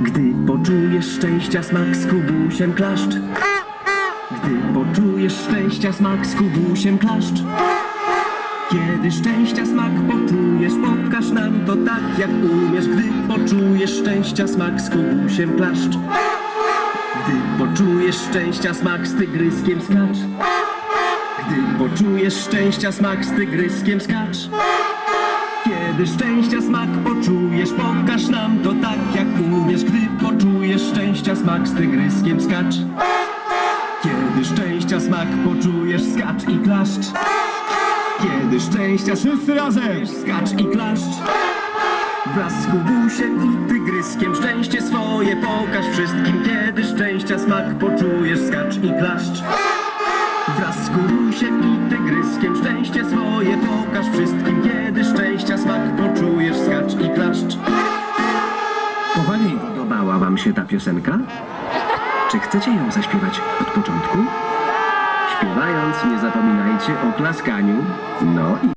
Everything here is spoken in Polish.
Gdy poczujesz szczęścia smak z kubusiem klaszcz. Gdy poczujesz szczęścia smak z kubusiem klaszcz. Kiedy szczęścia smak poczujesz, pokaż nam to tak jak umiesz. Gdy poczujesz szczęścia smak z kubusiem klaszcz. Gdy poczujesz szczęścia smak z tygryskiem skacz. Gdy poczujesz szczęścia smak z tygryskiem skacz. Kiedy szczęścia smak poczujesz, smak z tygryskiem skacz. Kiedy szczęścia smak poczujesz, skacz i klaszcz. Kiedy szczęścia wszyscy razem skacz i klaszcz. Wraz z kubusiem i tygryskiem szczęście swoje pokaż wszystkim. Kiedy szczęścia smak poczujesz, skacz i klaszcz. Wraz z kubusiem i tygryskiem szczęście swoje się ta piosenka? Czy chcecie ją zaśpiewać od początku? Śpiewając nie zapominajcie o klaskaniu, no i